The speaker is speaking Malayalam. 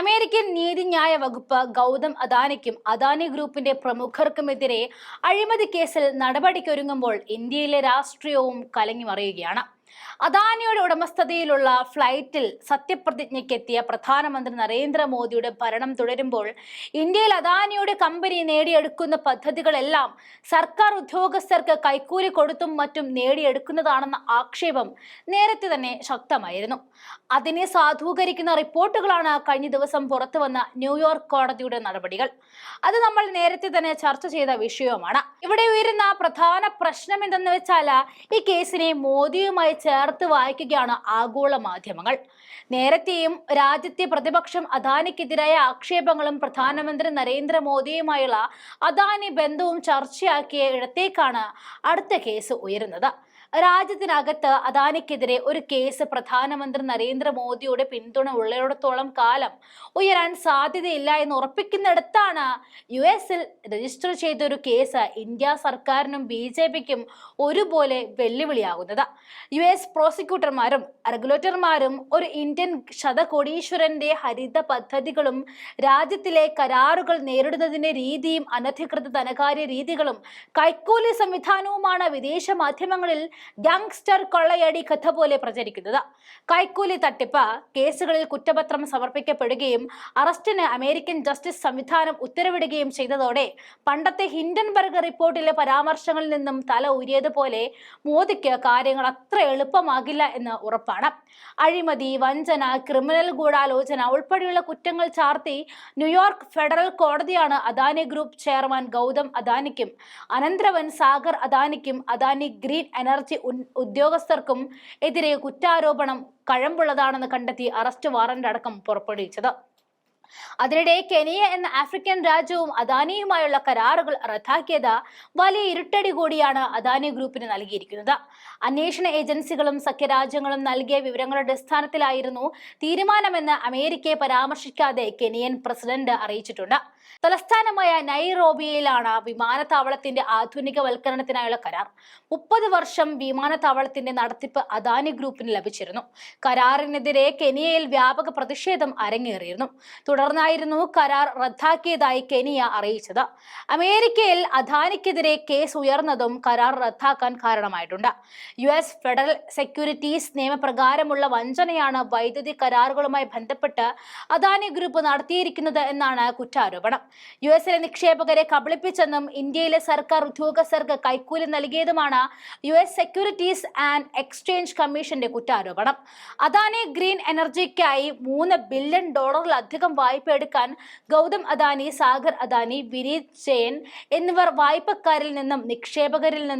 അമേരിക്കൻ നീതിന്യായ വകുപ്പ് ഗൗതം അദാനിക്കും അദാനി ഗ്രൂപ്പിന്റെ പ്രമുഖർക്കുമെതിരെ അഴിമതി കേസിൽ നടപടിക്കൊരുങ്ങുമ്പോൾ ഇന്ത്യയിലെ രാഷ്ട്രീയവും കലങ്ങി മറിയുകയാണ് അദാനിയുടെ ഉടമസ്ഥതയിലുള്ള ഫ്ലൈറ്റിൽ സത്യപ്രതിജ്ഞയ്ക്കെത്തിയ പ്രധാനമന്ത്രി നരേന്ദ്രമോദിയുടെ ഭരണം തുടരുമ്പോൾ ഇന്ത്യയിൽ അദാനിയുടെ കമ്പനി നേടിയെടുക്കുന്ന പദ്ധതികളെല്ലാം സർക്കാർ ഉദ്യോഗസ്ഥർക്ക് കൈക്കൂലി കൊടുത്തും മറ്റും നേടിയെടുക്കുന്നതാണെന്ന ആക്ഷേപം നേരത്തെ തന്നെ ശക്തമായിരുന്നു. അതിനെ സാധൂകരിക്കുന്ന റിപ്പോർട്ടുകളാണ് കഴിഞ്ഞ ദിവസം പുറത്തുവന്ന ന്യൂയോർക്ക് കോടതിയുടെ നടപടികൾ. അത് നമ്മൾ നേരത്തെ തന്നെ ചർച്ച ചെയ്ത വിഷയവുമാണ്. ഇവിടെ ഉയരുന്ന പ്രധാന പ്രശ്നം എന്തെന്ന് വെച്ചാൽ ഈ കേസിനെ മോദിയുമായി ചേർത്ത് വായിക്കുകയാണ് ആഗോള മാധ്യമങ്ങൾ. നേരത്തെയും രാജ്യത്തെ പ്രതിപക്ഷം അദാനിക്കെതിരായ ആക്ഷേപങ്ങളും പ്രധാനമന്ത്രി നരേന്ദ്രമോദിയുമായുള്ള അദാനി ബന്ധവും ചർച്ചയാക്കിയ ഇടത്തേക്കാണ് അടുത്ത കേസ് ഉയരുന്നത്. രാജ്യത്തിനകത്ത് അദാനിക്കെതിരെ ഒരു കേസ് പ്രധാനമന്ത്രി നരേന്ദ്രമോദിയുടെ പിന്തുണ ഉള്ളിടത്തോളം കാലം ഉയരാൻ സാധ്യതയില്ല എന്ന് ഉറപ്പിക്കുന്നിടത്താണ് യു എസിൽ രജിസ്റ്റർ ചെയ്ത ഒരു കേസ് ഇന്ത്യ സർക്കാരിനും ബി ജെ പിക്കും ഒരുപോലെ വെല്ലുവിളിയാകുന്നത്. യു എസ് പ്രോസിക്യൂട്ടർമാരും റെഗുലേറ്റർമാരും ഒരു ഇന്ത്യൻ ശതകോടീശ്വരന്റെ ഹരിത പദ്ധതികളും രാജ്യത്തിലെ കരാറുകൾ നേരിടുന്നതിന്റെ രീതിയും അനധികൃത ധനകാര്യ രീതികളും കൈക്കൂലി സംവിധാനവുമാണ് വിദേശ മാധ്യമങ്ങളിൽ ഗാങ്സ്റ്റർ കൊള്ളയടി കഥ പോലെ പ്രചരിക്കുന്നത്. കൈക്കൂലി തട്ടിപ്പ് കേസുകളിൽ കുറ്റപത്രം സമർപ്പിക്കപ്പെടുകയും അറസ്റ്റിന് അമേരിക്കൻ ജസ്റ്റിസ് സംവിധാനം ഉത്തരവിടുകയും ചെയ്തതോടെ പണ്ടത്തെ ഹിൻഡൻബർഗ് റിപ്പോർട്ടിലെ പരാമർശങ്ങളിൽ നിന്നും തല ഊരിയതുപോലെ മോദിക്ക് കാര്യങ്ങൾ അത്ര എളുപ്പമാകില്ല എന്ന് ഉറപ്പാണ്. അഴിമതി വഞ്ചന ക്രിമിനൽ ഗൂഢാലോചന ഉൾപ്പെടെയുള്ള കുറ്റങ്ങൾ ചാർത്തി ന്യൂയോർക്ക് ഫെഡറൽ കോടതിയാണ് അദാനി ഗ്രൂപ്പ് ചെയർമാൻ ഗൗതം അദാനിക്കും അനന്തരവൻ സാഗർ അദാനിക്കും അദാനി ഗ്രീൻ എനർജി ഉദ്യോഗസ്ഥർക്കും എതിരെ കുറ്റാരോപണം കഴമ്പുള്ളതാണെന്ന് കണ്ടെത്തി അറസ്റ്റ് വാറന്റ് അടക്കം പുറപ്പെടുവിച്ചത്. അതിനിടെ കെനിയ എന്ന ആഫ്രിക്കൻ രാജ്യവും അദാനിയുമായുള്ള കരാറുകൾ റദ്ദാക്കിയത് വലിയ ഇരുട്ടടി കൂടിയാണ് അദാനി ഗ്രൂപ്പിന് നൽകിയിരിക്കുന്നത്. അന്വേഷണ ഏജൻസികളും സഖ്യരാജ്യങ്ങളും നൽകിയ വിവരങ്ങളുടെ അടിസ്ഥാനത്തിലായിരുന്നു തീരുമാനമെന്ന് അമേരിക്കയെ പരാമർശിക്കാതെ കെനിയൻ പ്രസിഡന്റ് അറിയിച്ചിട്ടുണ്ട്. തലസ്ഥാനമായ നൈറോബിയയിലാണ് വിമാനത്താവളത്തിന്റെ ആധുനികവൽക്കരണത്തിനായുള്ള കരാർ. മുപ്പത് വർഷം വിമാനത്താവളത്തിന്റെ നടത്തിപ്പ് അദാനി ഗ്രൂപ്പിന് ലഭിച്ചിരുന്നു. കരാറിനെതിരെ കെനിയയിൽ വ്യാപക പ്രതിഷേധം അരങ്ങേറിയിരുന്നു. തുടർന്നായിരുന്നു കരാർ റദ്ദാക്കിയതായി കെനിയ അറിയിച്ചത്. അമേരിക്കയിൽ അദാനിക്കെതിരെ കേസ് ഉയർന്നതും കരാർ റദ്ദാക്കാൻ കാരണമായിട്ടുണ്ട്. യു എസ് ഫെഡറൽ സെക്യൂരിറ്റീസ് നിയമപ്രകാരമുള്ള വഞ്ചനയാണ് വൈദ്യുതി കരാറുകളുമായി ബന്ധപ്പെട്ട് അദാനി ഗ്രൂപ്പ് നടത്തിയിരിക്കുന്നത് എന്നാണ് കുറ്റാരോപണം. യു എസിലെ നിക്ഷേപകരെ കബളിപ്പിച്ചെന്നും ഇന്ത്യയിലെ സർക്കാർ ഉദ്യോഗസ്ഥർക്ക് കൈക്കൂലി നൽകിയതുമാണ് U S securities and exchange കമ്മീഷന്റെ കുറ്റാരോപണം. അദാനി ഗ്രീൻ എനർജിക്കായി മൂന്ന് ബില്യൺ ഡോളറിലധികം വായ്പ എടുക്കാൻ ഗൗതം അദാനി സാഗർ അദാനി വിനീത് ജെയിൻ എന്നിവർ വായ്പക്കാരിൽ നിന്നും നിക്ഷേപകരിൽ നിന്നും